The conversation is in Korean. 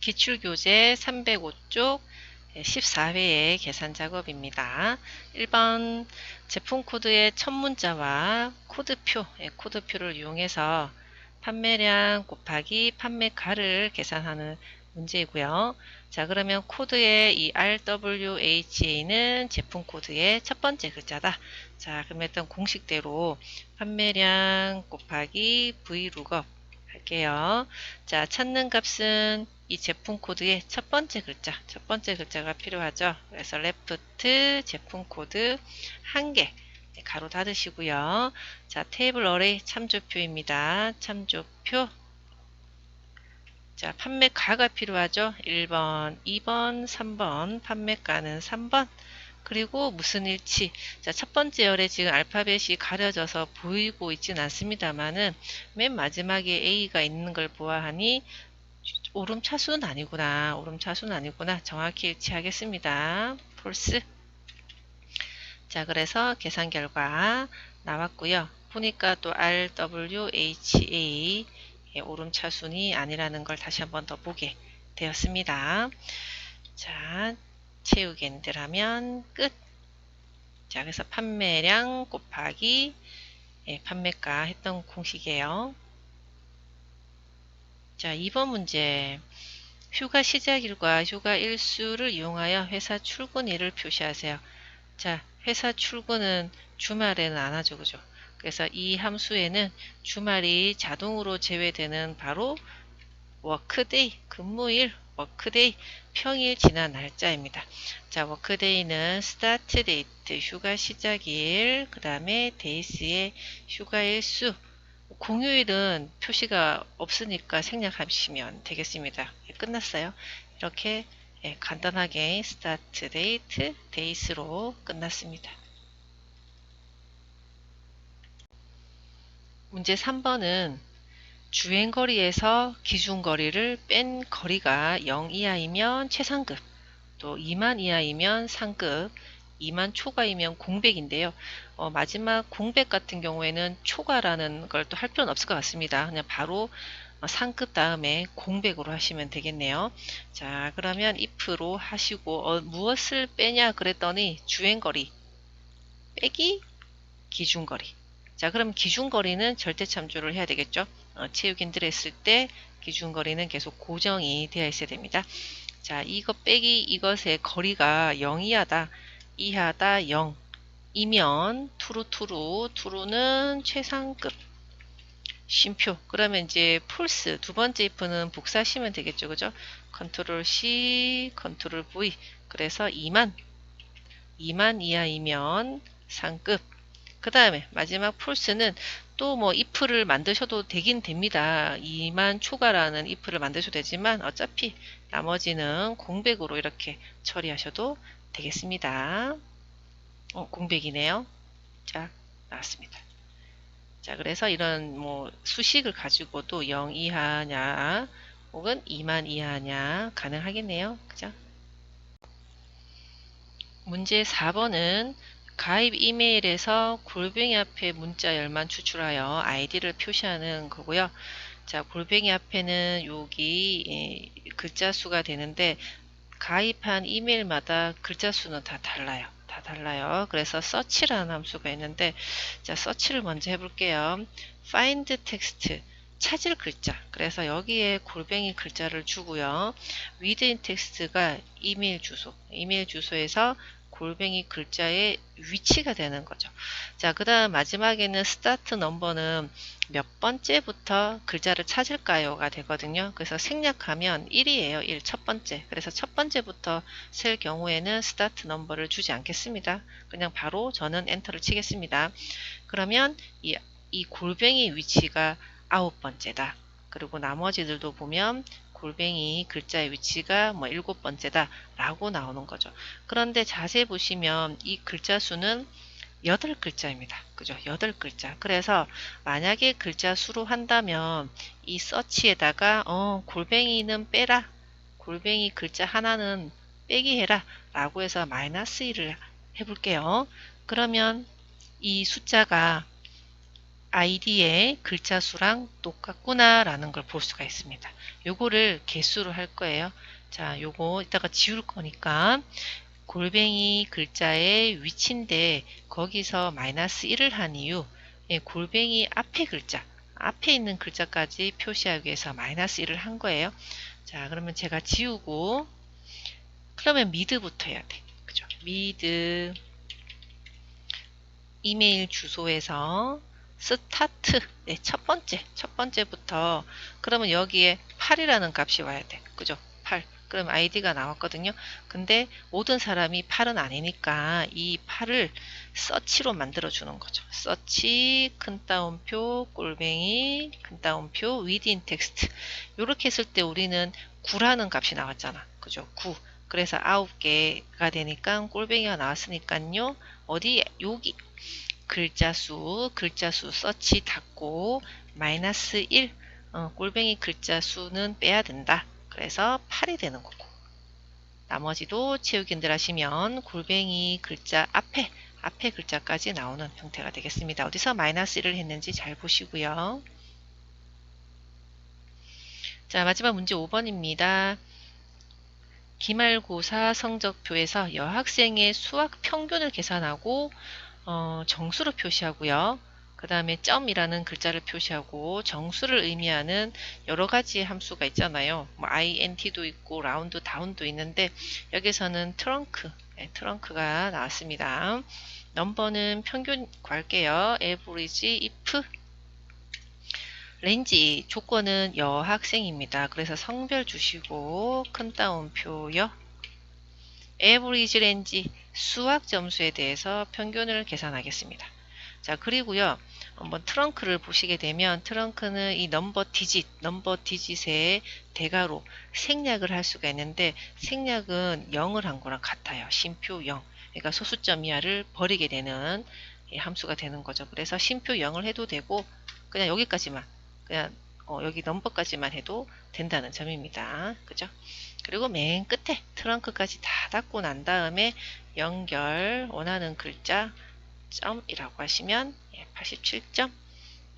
기출교재 305쪽 14회의 계산 작업입니다. 1번 제품 코드의 첫 문자와 코드표, 예, 코드표를 이용해서 판매량 곱하기 판매가를 계산하는 문제이고요. 자 그러면 코드의 이 RWHA는 제품 코드의 첫 번째 글자다. 자 그럼 일단 공식대로 판매량 곱하기 VLOOKUP 할게요. 자 찾는 값은 이 제품 코드의 첫 번째 글자, 첫 번째 글자가 필요하죠. 그래서 레프트 제품 코드 한 개, 네, 가로 닫으시고요. 자, 테이블 어레이 참조표입니다. 참조표. 자, 판매가가 필요하죠. 1번, 2번, 3번, 판매가는 3번. 그리고 무슨 일치. 자, 첫 번째 열에 지금 알파벳이 가려져서 보이고 있진 않습니다만은 맨 마지막에 A가 있는 걸 보아하니 오름차수는 아니구나. 오름차수는 아니구나. 정확히 일치하겠습니다. 폴스. 자, 그래서 계산 결과 나왔고요. 보니까 또 RWHA 예, 오름차순이 아니라는 걸 다시 한번 더 보게 되었습니다. 자, 채우기엔들 하면 끝. 자, 그래서 판매량 곱하기 예, 판매가 했던 공식이에요. 자, 2번 문제. 휴가 시작일과 휴가 일수를 이용하여 회사 출근일을 표시하세요. 자, 회사 출근은 주말에는 안 하죠. 그죠? 그래서 이 함수에는 주말이 자동으로 제외되는 바로 워크데이, 근무일, 워크데이, 평일 지난 날짜입니다. 자, 워크데이는 스타트 데이트, 휴가 시작일, 그 다음에 데이스의 휴가일 수, 공휴일은 표시가 없으니까 생략하시면 되겠습니다. 예, 끝났어요. 이렇게 예, 간단하게 스타트 데이트, 데이스로 끝났습니다. 문제 3번은 주행거리에서 기준거리를 뺀 거리가 0 이하이면 최상급, 또 2만 이하이면 상급, 2만 초과이면 공백인데요. 어, 마지막 공백 같은 경우에는 초과라는 걸 또 할 필요는 없을 것 같습니다. 그냥 바로 어, 상급 다음에 공백으로 하시면 되겠네요. 자 그러면 if로 하시고 어, 무엇을 빼냐 그랬더니 주행거리 빼기 기준거리 자 그럼 기준거리는 절대 참조를 해야 되겠죠. 어, 체육인들 했을 때 기준거리는 계속 고정이 되어 있어야 됩니다. 자 이거 빼기 이것의 거리가 0 이하다. 이하다 0 이면 투루 투루 투루는 최상급 쉼표. 그러면 이제 폴스 두 번째 if는 복사하시면 되겠죠. 그죠? 컨트롤 C 컨트롤 V. 그래서 2만. 2만 이하이면 상급 그 다음에 마지막 폴스는 또 뭐 if를 만드셔도 되긴 됩니다 2만 초과라는 if를 만드셔도 되지만 어차피 나머지는 공백으로 이렇게 처리하셔도 되겠습니다. 어, 공백이네요. 자, 나왔습니다. 자, 그래서 이런 뭐 수식을 가지고도 0 이하냐 혹은 2만 이하냐 가능하겠네요. 그죠? 문제 4번은 가입 이메일에서 골뱅이 앞에 문자 열만 추출하여 아이디를 표시하는 거고요. 자, 골뱅이 앞에는 여기 글자 수가 되는데 가입한 이메일마다 글자 수는 다 달라요. 다 달라요. 그래서 search라는 함수가 있는데 자, search를 먼저 해 볼게요. find text 찾을 글자. 그래서 여기에 골뱅이 글자를 주고요. within text가 이메일 주소. 이메일 주소에서 골뱅이 글자의 위치가 되는 거죠. 자, 그 다음 마지막에는 스타트 넘버는 몇 번째부터 글자를 찾을까요가 되거든요. 그래서 생략하면 1이에요. 1, 첫 번째. 그래서 첫 번째부터 셀 경우에는 스타트 넘버를 주지 않겠습니다. 그냥 바로 저는 엔터를 치겠습니다. 그러면 이, 이 골뱅이 위치가 아홉 번째다. 그리고 나머지들도 보면 골뱅이 글자의 위치가 뭐 일곱 번째다 라고 나오는 거죠. 그런데 자세히 보시면 이 글자 수는 여덟 글자입니다. 그죠? 여덟 글자. 그래서 만약에 글자 수로 한다면 이 서치에다가 어, 골뱅이는 빼라. 골뱅이 글자 하나는 빼기 해라. 라고 해서 마이너스 1을 해볼게요. 그러면 이 숫자가 아이디의 글자 수랑 똑같구나 라는 걸 볼 수가 있습니다. 요거를 개수로 할 거예요. 자, 요거 이따가 지울 거니까 골뱅이 글자의 위치인데 거기서 마이너스 1을 한 이유 예, 골뱅이 앞에 글자 앞에 있는 글자까지 표시하기 위해서 마이너스 1을 한 거예요. 자 그러면 제가 지우고 그러면 미드부터 해야 돼. 그죠? 미드 이메일 주소에서 스타트 네, 첫 번째 첫 번째부터 그러면 여기에 8이라는 값이 와야 돼. 그죠? 8 그럼 아이디가 나왔거든요. 근데 모든 사람이 8은 아니니까 이 8을 서치로 만들어 주는 거죠. 서치 큰 따옴표 골뱅이 큰 따옴표 위드인 텍스트 이렇게 했을 때 우리는 9라는 값이 나왔잖아. 그죠? 9 그래서 9개가 되니까 골뱅이가 나왔으니까요. 어디 여기 글자 수 글자 수 서치 닫고 마이너스 1 어, 골뱅이 글자 수는 빼야 된다. 그래서 8이 되는 거고 나머지도 채우기들 하시면 골뱅이 글자 앞에 앞에 글자까지 나오는 형태가 되겠습니다. 어디서 마이너스 1을 했는지 잘 보시고요. 자 마지막 문제 5번입니다. 기말고사 성적표에서 여학생의 수학 평균을 계산하고 어, 정수로 표시하고요. 그 다음에 점이라는 글자를 표시하고 정수를 의미하는 여러 가지 함수가 있잖아요. 뭐 int도 있고 라운드 다운도 있는데 여기서는 트렁크 네, 트렁크가 나왔습니다. 넘버는 평균 구할게요. average if 렌지 조건은 여학생입니다. 그래서 성별 주시고 큰 따옴표요. Average 렌지 수학 점수에 대해서 평균을 계산하겠습니다. 자 그리고요 한번 트렁크를 보시게 되면 트렁크는 이 넘버 디짓 넘버 디짓의 대가로 생략을 할 수가 있는데 생략은 0을 한 거랑 같아요. 심표 0 그러니까 소수점 이하를 버리게 되는 함수가 되는 거죠. 그래서 심표 0을 해도 되고 그냥 여기까지만 그냥 어, 여기 넘버까지만 해도 된다는 점입니다. 그죠? 그리고 맨 끝에 트렁크까지 다 닫고 난 다음에 연결 원하는 글자 점이라고 하시면 87점